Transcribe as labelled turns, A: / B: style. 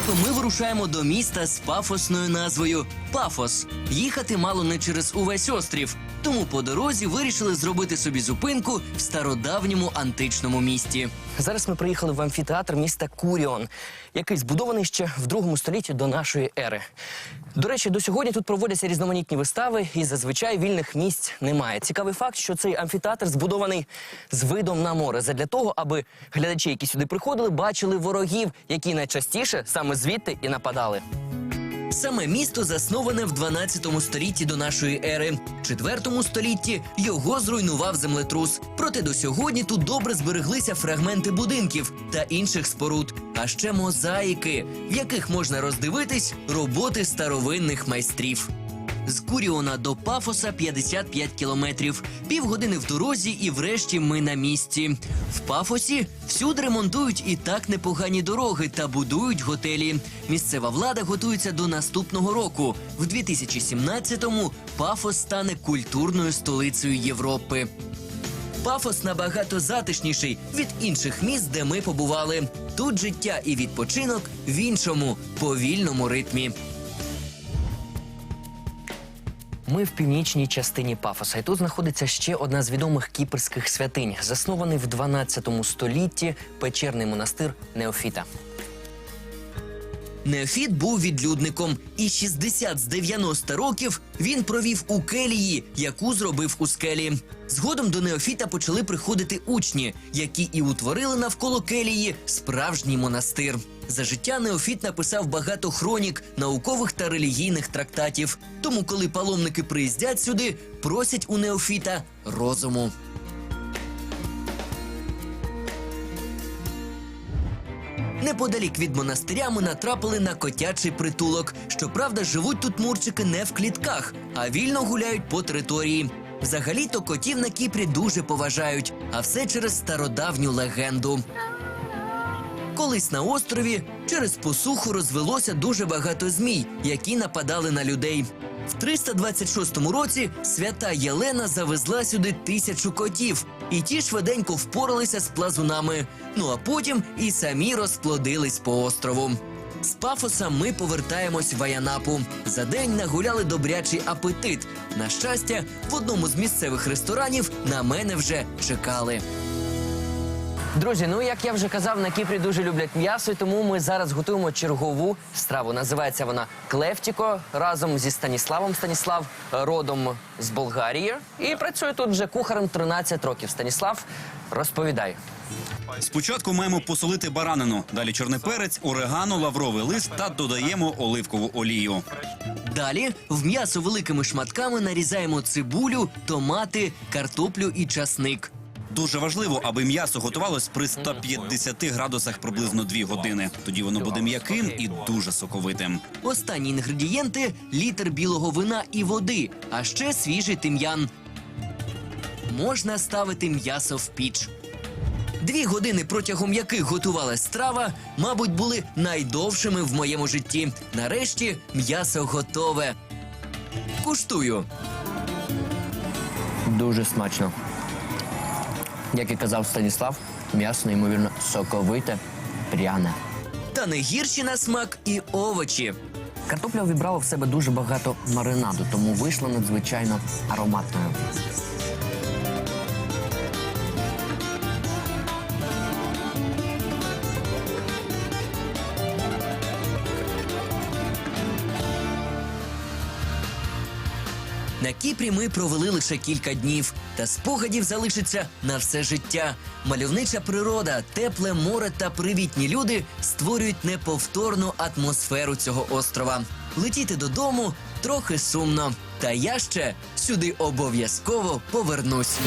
A: етапи ми вирушаємо до міста з пафосною назвою Пафос. Їхати мало не через увесь острів. Тому по дорозі вирішили зробити собі зупинку в стародавньому античному місті.
B: Зараз ми приїхали в амфітеатр міста Куріон, який збудований ще в другому столітті до нашої ери. До речі, до сьогодні тут проводяться різноманітні вистави, і зазвичай вільних місць немає. Цікавий факт, що цей амфітеатр збудований з видом на море, задля того, аби глядачі, які сюди приходили, бачили ворогів, які найчастіше саме звідти і нападали.
A: Саме місто засноване в 12 столітті до нашої ери. В 4 столітті його зруйнував землетрус. Проте до сьогодні тут добре збереглися фрагменти будинків та інших споруд, а ще мозаїки, в яких можна роздивитись роботи старовинних майстрів. З Куріона до Пафоса 55 кілометрів. Півгодини в дорозі, і врешті ми на місці. В Пафосі всюди ремонтують і так непогані дороги та будують готелі. Місцева влада готується до наступного року. В 2017-му Пафос стане культурною столицею Європи. Пафос набагато затишніший від інших міст, де ми побували. Тут життя і відпочинок в іншому повільному ритмі.
B: Ми в північній частині Пафоса, і тут знаходиться ще одна з відомих кіпрських святинь, заснований в 12 столітті печерний монастир Неофіта.
A: Неофіт був відлюдником, і 60 з 90 років він провів у келії, яку зробив у скелі. Згодом до Неофіта почали приходити учні, які і утворили навколо келії справжній монастир. За життя Неофіт написав багато хронік, наукових та релігійних трактатів. Тому, коли паломники приїздять сюди, просять у Неофіта розуму. Неподалік від монастиря ми натрапили на котячий притулок. Щоправда, живуть тут мурчики не в клітках, а вільно гуляють по території. Взагалі-то котів на Кіпрі дуже поважають, а все через стародавню легенду. Колись на острові через посуху розвелося дуже багато змій, які нападали на людей. В 326 році свята Єлена завезла сюди тисячу котів, і ті швиденько впоралися з плазунами. Ну а потім і самі розплодились по острову. З пафоса ми повертаємось в Аянапу. За день нагуляли добрячий апетит. На щастя, в одному з місцевих ресторанів на мене вже чекали.
B: Друзі, ну як я вже казав, на Кіпрі дуже люблять м'ясо, і тому ми зараз готуємо чергову страву. Називається вона Клефтіко разом зі Станіславом. Станіслав е, родом з Болгарії і працює тут вже кухарем 13 років. Станіслав, розповідай.
C: Спочатку маємо посолити баранину, далі чорний перець, орегано, лавровий лист та додаємо оливкову олію.
A: Далі в м'ясо великими шматками нарізаємо цибулю, томати, картоплю і часник.
C: Дуже важливо, аби м'ясо готувалось при 150 градусах приблизно 2 години. Тоді воно буде м'яким і дуже соковитим.
A: Останні інгредієнти літр білого вина і води, а ще свіжий тим'ян. Можна ставити м'ясо в піч. Дві години протягом яких готувалась страва, мабуть, були найдовшими в моєму житті. Нарешті м'ясо готове. Куштую.
B: Дуже смачно. Як і казав Станіслав, м'ясо неймовірно соковите, пряне.
A: Та не гірші на смак і овочі.
B: Картопля увібрала в себе дуже багато маринаду, тому вийшла надзвичайно ароматною.
A: На Кіпрі ми провели лише кілька днів, та спогадів залишиться на все життя. Мальовнича природа, тепле море та привітні люди створюють неповторну атмосферу цього острова. Летіти додому трохи сумно. Та я ще сюди обов'язково повернусь.